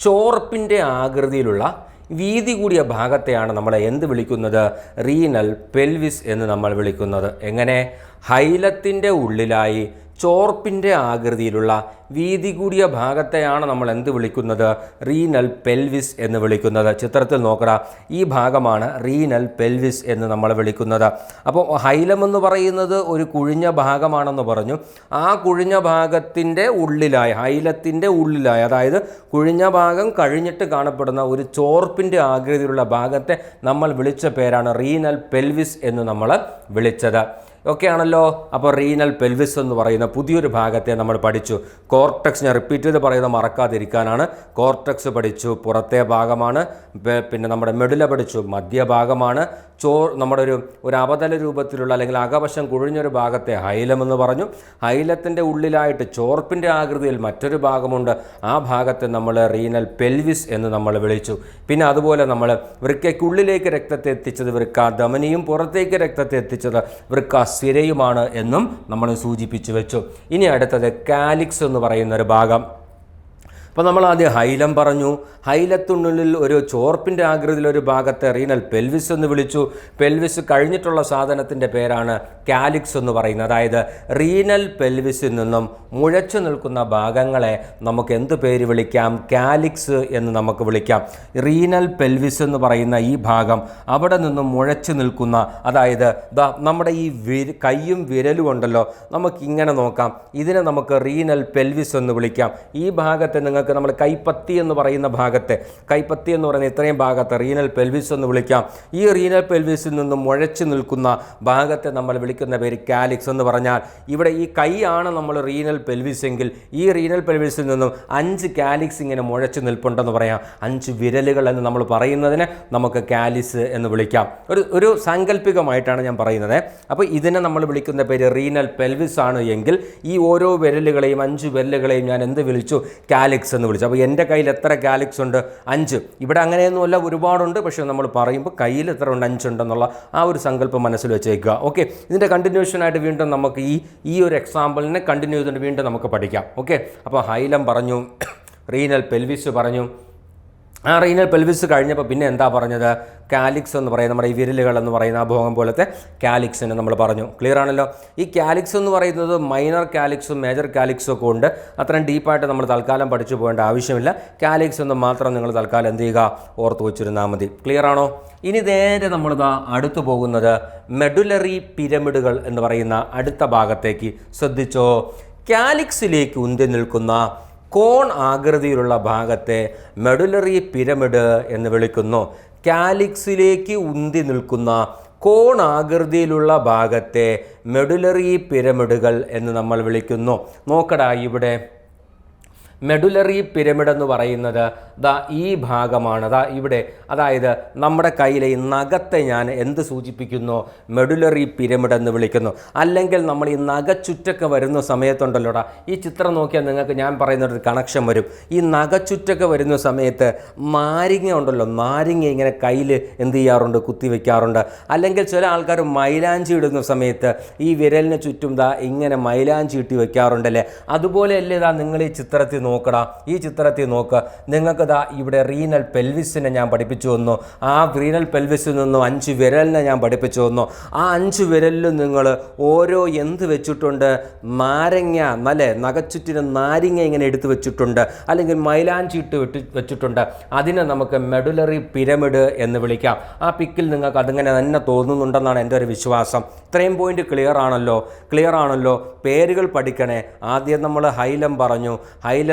ചോർപ്പിന്റെ ആകൃതിയിലുള്ള വീതി കൂടിയ ഭാഗത്തെയാണ് നമ്മൾ എന്ത് വിളിക്കുന്നത്? റീനൽ പെൽവിസ് എന്ന് നമ്മൾ വിളിക്കുന്നത്. എങ്ങനെ? ഹൈലത്തിന്റെ ഉള്ളിലായി ചോർപ്പിന്റെ ആകൃതിയിലുള്ള വീതി കൂടിയ ഭാഗത്തെയാണ് നമ്മൾ എന്ത് വിളിക്കുന്നത്? റീനൽ പെൽവിസ് എന്ന് വിളിക്കുന്നത്. ചിത്രത്തിൽ നോക്കട ഈ ഭാഗമാണ് റീനൽ പെൽവിസ് എന്ന് നമ്മൾ വിളിക്കുന്നത്. അപ്പോൾ ഹൈലം എന്ന് പറയുന്നത് ഒരു കുഴിഞ്ഞ ഭാഗമാണെന്ന് പറഞ്ഞു. ആ കുഴിഞ്ഞ ഭാഗത്തിന്റെ ഉള്ളിലായി ഹൈലത്തിന്റെ ഉള്ളിലായി അതായത് കുഴിഞ്ഞ ഭാഗം കഴിഞ്ഞിട്ട് കാണപ്പെടുന്ന ഒരു ചോർപ്പിന്റെ ആകൃതിയിലുള്ള ഭാഗത്തെ നമ്മൾ വിളിച്ച പേരാണ് റീനൽ പെൽവിസ് എന്ന് നമ്മൾ വിളിച്ചത്. ഓക്കെ ആണല്ലോ അപ്പോൾ റീനൽ പെൽവിസ് എന്ന് പറയുന്ന പുതിയൊരു ഭാഗത്തെ നമ്മൾ പഠിച്ചു. കോർട്ടക്സ് ഞാൻ റിപ്പീറ്റ് ചെയ്ത് പറയുന്നത് മറക്കാതിരിക്കാനാണ്. കോർട്ടക്സ് പഠിച്ചു പുറത്തെ ഭാഗമാണ് പിന്നെ നമ്മുടെ മെഡുല പഠിച്ചു മധ്യഭാഗമാണ് ചോ നമ്മുടെ ഒരു ഒരു അവതല രൂപത്തിലുള്ള അല്ലെങ്കിൽ അകവശം കുഴിഞ്ഞൊരു ഭാഗത്തെ ഹൈലം എന്ന് പറഞ്ഞു. ഹൈലത്തിന്റെ ഉള്ളിലായിട്ട് ചോർപ്പിന്റെ ആകൃതിയിൽ മറ്റൊരു ഭാഗമുണ്ട്. ആ ഭാഗത്തെ നമ്മൾ റീനൽ പെൽവിസ് എന്ന് നമ്മൾ വിളിച്ചു. പിന്നെ അതുപോലെ നമ്മൾ വൃക്കയ്ക്കുള്ളിലേക്ക് രക്തത്തെ എത്തിച്ചത് വൃക്ക ധമനിയും പുറത്തേക്ക് രക്തത്തെ എത്തിച്ചത് വൃക്ക സ്ഥിരയുമാണ് എന്നും നമ്മൾ സൂചിപ്പിച്ചു വെച്ചു. ഇനി അടുത്തത് കാലിക്സ് എന്ന് പറയുന്ന ഒരു ഭാഗം. അപ്പോൾ നമ്മൾ ആദ്യം ഹൈലം പറഞ്ഞു. ഹൈലത്തിനുള്ളിൽ ഒരു ചോർപ്പിന്റെ ആകൃതിയിൽ ഒരു ഭാഗത്തെ റീനൽ പെൽവിസ് എന്ന് വിളിച്ചു. പെൽവിസ് കഴിഞ്ഞിട്ടുള്ള സാധനത്തിന്റെ പേരാണ് കാലിക്സ് എന്ന് പറയുന്നത്. അതായത് റീനൽ പെൽവിസിൽ നിന്നും മുഴച്ചു നിൽക്കുന്ന ഭാഗങ്ങളെ നമുക്ക് എന്ത് പേര് വിളിക്കാം? കാലിക്സ് എന്ന് നമുക്ക് വിളിക്കാം. റീനൽ പെൽവിസ് എന്ന് പറയുന്ന ഈ ഭാഗം അവിടെ നിന്നും മുഴച്ചു നിൽക്കുന്ന അതായത് നമ്മുടെ ഈ കൈയും വിരലും ഉണ്ടല്ലോ നമുക്ക് ഇങ്ങനെ നോക്കാം. ഇതിനെ നമുക്ക് റീനൽ പെൽവിസ് എന്ന് വിളിക്കാം. ഈ ഭാഗത്തെ നിങ്ങൾക്ക് നമ്മൾ കൈപ്പത്തി എന്ന് പറയുന്ന ഭാഗത്തെ കൈപ്പത്തി എന്ന് പറയുന്ന ഇത്രയും ഭാഗത്തെ റീനൽ പെൽവിസ് എന്ന് വിളിക്കാം. ഈ റീനൽ പെൽവിസിൽ നിന്നും മുഴച്ചു നിൽക്കുന്ന ഭാഗത്തെ നമ്മൾ വിളിക്കുന്ന പേര് കാലിക്സ് എന്ന് പറഞ്ഞാൽ ഇവിടെ ഈ കൈയാണ് നമ്മൾ റീനൽ പെൽവിസ് എങ്കിൽ ഈ റീനൽ പെൽവിസിൽ നിന്നും അഞ്ച് കാലിക്സ് ഇങ്ങനെ മുഴച്ചു നിൽപ്പുണ്ടെന്ന് പറയാം. അഞ്ച് വിരലുകൾ എന്ന് നമ്മൾ പറയുന്നതിനെ നമുക്ക് കാലിസ് എന്ന് വിളിക്കാം. ഒരു ഒരു സാങ്കല്പികമായിട്ടാണ് ഞാൻ പറയുന്നത്. അപ്പോൾ ഇതിനെ നമ്മൾ വിളിക്കുന്ന പേര് റീനൽ പെൽവിസ് ആണ് എങ്കിൽ ഈ ഓരോ വിരലുകളെയും അഞ്ച് വിരലുകളെയും ഞാൻ എന്ത് വിളിച്ചു? കാലിക്സ് എന്ന് വിളിച്ചു. അപ്പോൾ എന്റെ കയ്യിൽ എത്ര ഗാലക്സ് ഉണ്ട്? അഞ്ച്. ഇവിടെ അങ്ങനെയൊന്നുമല്ല ഒരുപാടുണ്ട്. പക്ഷേ നമ്മൾ പറയുമ്പോൾ കയ്യിൽ എത്ര ഉണ്ട്? അഞ്ചുണ്ടെന്നുള്ള ആ ഒരു സങ്കല്പം മനസ്സിൽ വെച്ചേക്കുക. ഓക്കെ ഇതിന്റെ കണ്ടിന്യൂഷനായിട്ട് വീണ്ടും നമുക്ക് ഈ ഈ ഒരു എക്സാമ്പിളിനെ കണ്ടിന്യൂ ചെയ്തുകൊണ്ട് വീണ്ടും നമുക്ക് പഠിക്കാം. ഓക്കെ അപ്പോൾ ഹൈലം പറഞ്ഞു റീനൽ പെൽവിസ് പറഞ്ഞു ആ റീനൽ പെൽവിസ് കഴിഞ്ഞപ്പോൾ പിന്നെ എന്താ പറഞ്ഞത്? കാലിക്സ് എന്ന് പറയുന്ന നമ്മുടെ ഈ വിരലുകൾ എന്ന് പറയുന്ന ആ ഭോഗം പോലത്തെ കാലിക്സിനെ നമ്മൾ പറഞ്ഞു. ക്ലിയർ ആണല്ലോ? ഈ കാലിക്സ് എന്ന് പറയുന്നത് മൈനർ കാലിക്സും മേജർ കാലിക്സും ഒക്കെ ഉണ്ട്. അത്രയും ഡീപ്പായിട്ട് നമ്മൾ തൽക്കാലം പഠിച്ചു പോകേണ്ട ആവശ്യമില്ല. കാലിക്സ് എന്ന് മാത്രം നിങ്ങൾ തൽക്കാലം എന്ത് ചെയ്യുക? ഓർത്ത് വെച്ചിരുന്നാൽ മതി. ക്ലിയർ ആണോ? ഇനി നേരെ നമ്മളിതാ അടുത്തു പോകുന്നത് മെഡുലറി പിരമിഡുകൾ എന്ന് പറയുന്ന അടുത്ത ഭാഗത്തേക്ക്. ശ്രദ്ധിച്ചോ? കാലിക്സിലേക്ക് ഉന്തി നിൽക്കുന്ന കോൺ ആകൃതിയിലുള്ള ഭാഗത്തെ മെഡുലറി പിരമിഡ് എന്ന് വിളിക്കുന്നു. കാലിക്സിലേക്ക് ഉന്തി നിൽക്കുന്ന കോൺ ആകൃതിയിലുള്ള ഭാഗത്തെ മെഡുലറി പിരമിഡുകൾ എന്ന് നമ്മൾ വിളിക്കുന്നു. നോക്കടാ ഇവിടെ. മെഡുലറി പിരമിഡ് എന്ന് പറയുന്നത് ദാ ഈ ഭാഗമാണ്. ദാ ഇവിടെ അതായത് നമ്മുടെ കയ്യിലെ ഈ നഖത്തെ ഞാൻ എന്ത് സൂചിപ്പിക്കുന്നു? മെഡുലറി പിരമിഡ് എന്ന് വിളിക്കുന്നു. അല്ലെങ്കിൽ നമ്മൾ ഈ നഖച്ചുറ്റൊക്കെ വരുന്ന സമയത്തുണ്ടല്ലോടാ ഈ ചിത്രം നോക്കിയാൽ നിങ്ങൾക്ക് ഞാൻ പറയുന്നൊരു കണക്ഷൻ വരും. ഈ നഖച്ചുറ്റൊക്കെ വരുന്ന സമയത്ത് നാരിങ്ങ ഉണ്ടല്ലോ. നാരിങ്ങ ഇങ്ങനെ കയ്യിൽ എന്ത് ചെയ്യാറുണ്ട്? കുത്തി വെക്കാറുണ്ട്. അല്ലെങ്കിൽ ചില ആൾക്കാർ മൈലാഞ്ചി ഇടുന്ന സമയത്ത് ഈ വിരലിന് ചുറ്റും ദാ ഇങ്ങനെ മൈലാഞ്ചി ഇട്ടി വെക്കാറുണ്ടല്ലേ? അതുപോലെയല്ലേ ദാ നിങ്ങൾ ഈ ചിത്രത്തിൽ നോക്കടാ. ഈ ചിത്രത്തിൽ നോക്ക്. നിങ്ങൾക്ക് ദാ ഇവിടെ റീനൽ പെൽവിസിനെ ഞാൻ പഠിപ്പിച്ചു തന്നു. ആ റീനൽ പെൽവിസിൽ നിന്നും അഞ്ച് വിരലിനെ ഞാൻ പഠിപ്പിച്ചു തന്നു. ആ അഞ്ച് വിരലിലും നിങ്ങൾ ഓരോ എന്ത് വെച്ചിട്ടുണ്ട്? നാരങ്ങ നല്ല നഗച്ചുറ്റിന് നാരങ്ങ ഇങ്ങനെ എടുത്തു വെച്ചിട്ടുണ്ട്. അല്ലെങ്കിൽ മൈലാഞ്ചി ഇട്ട് വെച്ചിട്ടുണ്ട്. അതിനെ നമുക്ക് മെഡുലറി പിരമിഡ് എന്ന് വിളിക്കാം. ആ പിക്കിൽ നിങ്ങൾക്ക് അതിങ്ങനെ തന്നെ തോന്നുന്നുണ്ടെന്നാണ് എന്റെ ഒരു വിശ്വാസം. ഇത്രയും പോയിന്റ് ക്ലിയർ ആണല്ലോ. ക്ലിയർ ആണല്ലോ. പേരുകൾ പഠിക്കണേ. ആദ്യം നമ്മൾ ഹൈലം പറഞ്ഞു.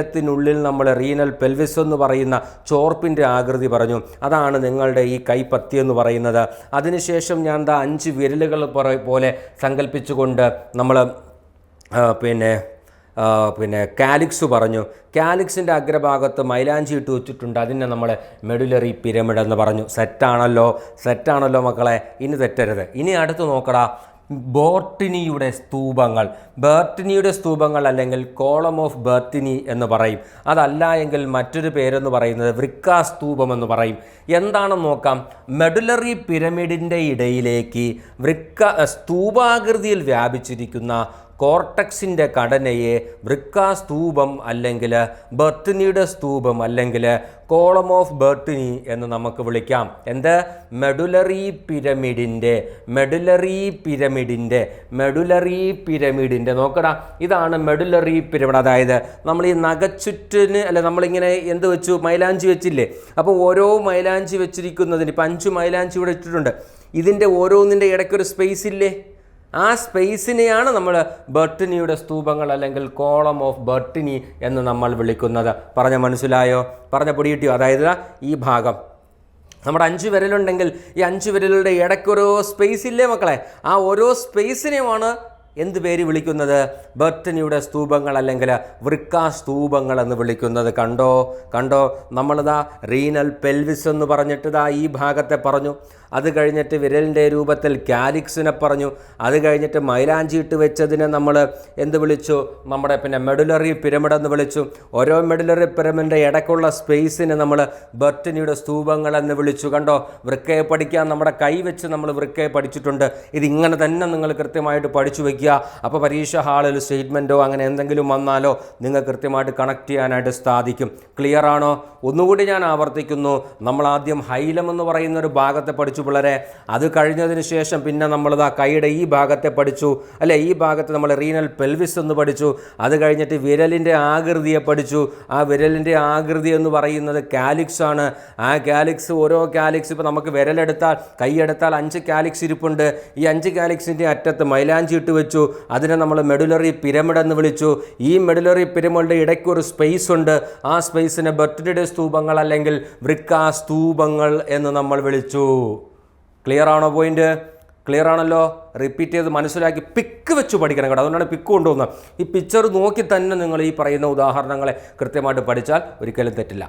ഹൈലത്തിനുള്ളിൽ നമ്മൾ റീനൽ പെൽവിസ് എന്ന് പറയുന്ന ചോർപ്പിന്റെ ആകൃതി പറഞ്ഞു. അതാണ് നിങ്ങളുടെ ഈ കൈപ്പത്തി എന്ന് പറയുന്നത്. അതിനുശേഷം ഞാൻ ദാ അഞ്ച് വിരലുകൾ പോലെ സങ്കല്പിച്ചുകൊണ്ട് നമ്മൾ പിന്നെ പിന്നെ കാലിക്സ് പറഞ്ഞു. കാലിക്സിന്റെ അഗ്രഭാഗത്ത് മൈലാഞ്ചി ഇട്ട് വെച്ചിട്ടുണ്ട്. അതിനെ നമ്മൾ മെഡുലറി പിരമിഡ് എന്ന് പറഞ്ഞു. സെറ്റാണല്ലോ സെറ്റാണല്ലോ മക്കളെ. ഇനി തെറ്റരുത്. ഇനി അടുത്ത് നോക്കടാ. ബോർട്ടിനിയുടെ സ്തൂപങ്ങൾ. ബേർട്ടിനിയുടെ സ്തൂപങ്ങൾ അല്ലെങ്കിൽ കോളം ഓഫ് ബേർട്ടിനി എന്ന് പറയും. അതല്ല എങ്കിൽ മറ്റൊരു പേരെന്ന് പറയുന്നത് വൃക്ക സ്തൂപം എന്ന് പറയും. എന്താണെന്ന് നോക്കാം. മെഡുലറി പിരമിഡിന്റെ ഇടയിലേക്ക് വൃക്ക സ്തൂപാകൃതിയിൽ വ്യാപിച്ചിരിക്കുന്ന കോർട്ടക്സിന്റെ ഘടനയെ വൃക്കാസ്തൂപം അല്ലെങ്കിൽ ബർട്ടിനിയുടെ സ്തൂപം അല്ലെങ്കിൽ കോളം ഓഫ് ബർട്ടിനി എന്ന് നമുക്ക് വിളിക്കാം. എന്ത്? മെഡുലറി പിരമിഡിന്റെ മെഡുലറി പിരമിഡിന്റെ മെഡുലറി പിരമിഡിന്റെ നോക്കടാ ഇതാണ് മെഡുലറി പിരമിഡ്. അതായത് നമ്മൾ ഈ നഗച്ചുറ്റിന് അല്ല നമ്മളിങ്ങനെ എന്ത് വെച്ചു? മൈലാഞ്ചി വെച്ചില്ലേ? അപ്പോൾ ഓരോ മൈലാഞ്ചി വെച്ചിരിക്കുന്നതിന് ഇപ്പം അഞ്ച് മൈലാഞ്ചി ഇവിടെ ഇട്ടിട്ടുണ്ട്. ഇതിന്റെ ഓരോന്നിന്റെ ഇടയ്ക്കൊരു സ്പേസ് ഇല്ലേ? ആ സ്പേസിനെയാണ് നമ്മൾ ബർട്ടിനിയുടെ സ്തൂപങ്ങൾ അല്ലെങ്കിൽ കോളം ഓഫ് ബർട്ടിനി എന്ന് നമ്മൾ വിളിക്കുന്നത്. പറഞ്ഞ മനസ്സിലായോ? പറഞ്ഞ പൊടിയിട്ടിയോ? അതായത് ഈ ഭാഗം. നമ്മുടെ അഞ്ച് വിരലുണ്ടെങ്കിൽ ഈ അഞ്ച് വിരലുടെ ഇടയ്ക്കൊരോ സ്പേസ് ഇല്ലേ മക്കളെ? ആ ഓരോ സ്പേസിനെയുമാണ് എന്ത് പേര് വിളിക്കുന്നത്? ബർട്ടനിയുടെ സ്തൂപങ്ങൾ അല്ലെങ്കിൽ വൃക്കാ സ്തൂപങ്ങൾ എന്ന് വിളിക്കുന്നത്. കണ്ടോ? കണ്ടോ? നമ്മളിതാ റീനൽ പെൽവിസ് എന്ന് പറഞ്ഞിട്ട് ഇതാ ഈ ഭാഗത്തെ പറഞ്ഞു. അത് കഴിഞ്ഞിട്ട് വിരലിന്റെ രൂപത്തിൽ കാലിക്സിനെ പറഞ്ഞു. അത് കഴിഞ്ഞിട്ട് മൈലാഞ്ചി ഇട്ട് വെച്ചതിനെ നമ്മൾ എന്ത് വിളിച്ചു? നമ്മുടെ പിന്നെ മെഡുലറി പിരമിഡ് എന്ന് വിളിച്ചു. ഓരോ മെഡുലറി പിരമിഡിന്റെ ഇടയ്ക്കുള്ള സ്പേസിനെ നമ്മൾ ബർട്ടിനിയുടെ സ്തൂപങ്ങൾ എന്ന് വിളിച്ചു. കണ്ടോ? വൃക്കയെ പഠിക്കാൻ നമ്മുടെ കൈ വെച്ച് നമ്മൾ വൃക്കയെ പഠിച്ചിട്ടുണ്ട്. ഇതിങ്ങനെ തന്നെ നിങ്ങൾ കൃത്യമായിട്ട് പഠിച്ചു വയ്ക്കുക അപ്പോൾ പരീക്ഷ ഹാളിൽ സ്റ്റേറ്റ്മെന്റോ അങ്ങനെ എന്തെങ്കിലും വന്നാലോ നിങ്ങൾ കൃത്യമായിട്ട് കണക്ട് ചെയ്യാനായിട്ട് സാധിക്കും. ക്ലിയർ ആണോ? ഒന്നുകൂടി ഞാൻ ആവർത്തിക്കുന്നു. നമ്മൾ ആദ്യം ഹൈലം എന്ന് പറയുന്ന ഒരു ഭാഗത്തെ പഠിച്ചു പിള്ളേരെ. അത് കഴിഞ്ഞതിന് ശേഷം പിന്നെ നമ്മളിതാ കൈയുടെ ഈ ഭാഗത്തെ പഠിച്ചു. അല്ലെ ഈ ഭാഗത്ത് നമ്മൾ റീനൽ പെൽവിസ് എന്ന് പഠിച്ചു. അത് കഴിഞ്ഞിട്ട് വിരലിന്റെ ആകൃതിയെ പഠിച്ചു. ആ വിരലിന്റെ ആകൃതി എന്ന് പറയുന്നത് കാലിക്സ് ആണ്. ആ കാലിക്സ് ഓരോ കാലിക്സ് ഇപ്പോൾ നമുക്ക് വിരലെടുത്താൽ കൈയെടുത്താൽ അഞ്ച് കാലിക്സ് ഇരിപ്പുണ്ട്. ഈ അഞ്ച് കാലിക്സിന്റെ അറ്റത്ത് മൈലാഞ്ചി ഇട്ട് വെച്ചു. അതിനെ നമ്മൾ മെഡുലറി പിരമിഡ് എന്ന് വിളിച്ചു. ഈ മെഡുലറി പിരമിഡിന്റെ ഇടയ്ക്ക് ഒരു സ്പേസ് ഉണ്ട്. ആ സ്പേസിനെ ബർത്ത്ഡേ സ്തൂപങ്ങൾ അല്ലെങ്കിൽ വൃക്ക സ്തൂപങ്ങൾ എന്ന് നമ്മൾ വിളിച്ചു. ക്ലിയർ ആണോ പോയിന്റ്? ക്ലിയർ ആണല്ലോ റിപ്പീറ്റ് ചെയ്ത് മനസ്സിലാക്കി പിക്ക് വെച്ച് പഠിക്കണം കേട്ടോ. അതുകൊണ്ടാണ് പിക്ക് കൊണ്ടുവന്നത് ഈ പിക്ചർ നോക്കി തന്നെ നിങ്ങൾ ഈ പറയുന്ന ഉദാഹരണങ്ങളെ കൃത്യമായിട്ട് പഠിച്ചാൽ ഒരിക്കലും തെറ്റില്ല.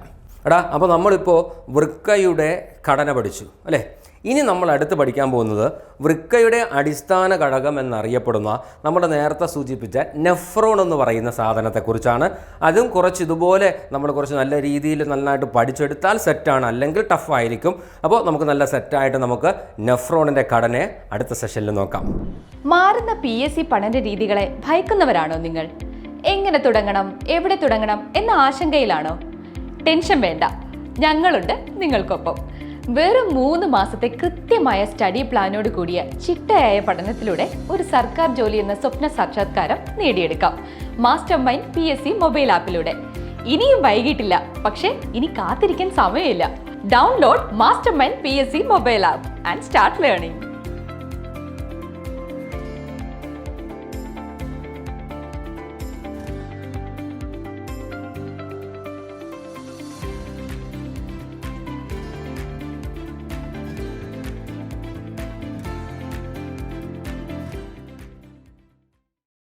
എടാ അപ്പോൾ നമ്മളിപ്പോൾ വൃക്കയുടെ ഘടന പഠിച്ചു അല്ലേ? ഇനി നമ്മൾ അടുത്ത് പഠിക്കാൻ പോകുന്നത് വൃക്കയുടെ അടിസ്ഥാന ഘടകം എന്നറിയപ്പെടുന്ന നമ്മുടെ നേരത്തെ സൂചിപ്പിച്ച നെഫ്രോൺ എന്ന് പറയുന്ന സാധനത്തെക്കുറിച്ചാണ്. അതും കുറച്ച് ഇതുപോലെ നമ്മൾ കുറച്ച് നല്ല രീതിയിൽ നന്നായിട്ട് പഠിച്ചെടുത്താൽ സെറ്റാണ്. അല്ലെങ്കിൽ ടഫ് ആയിരിക്കും. അപ്പോൾ നമുക്ക് നല്ല സെറ്റായിട്ട് നമുക്ക് നെഫ്രോണിന്റെ ഘടനയെ അടുത്ത സെഷനിൽ നോക്കാം. മാറുന്ന പി എസ് സി പഠന രീതികളെ ഭയക്കുന്നവരാണോ നിങ്ങൾ? എങ്ങനെ തുടങ്ങണം? എവിടെ തുടങ്ങണം? എന്ന ആശങ്കയിലാണോ? ടെൻഷൻ വേണ്ട. ഞങ്ങളുണ്ട് നിങ്ങൾക്കൊപ്പം. വെറും മൂന്ന് മാസത്തെ കൃത്യമായ സ്റ്റഡി പ്ലാനോട് കൂടിയ ചിട്ടയായ പഠനത്തിലൂടെ ഒരു സർക്കാർ ജോലി എന്ന സ്വപ്ന സാക്ഷാത്കാരം നേടിയെടുക്കാം. Master mind P S C mobile ആപ്പിലൂടെ ഇനിയും വൈകിട്ടില്ല പക്ഷേ ഇനി കാത്തിരിക്കാൻ സമയമില്ല. Download master mind P S C mobile app and start learning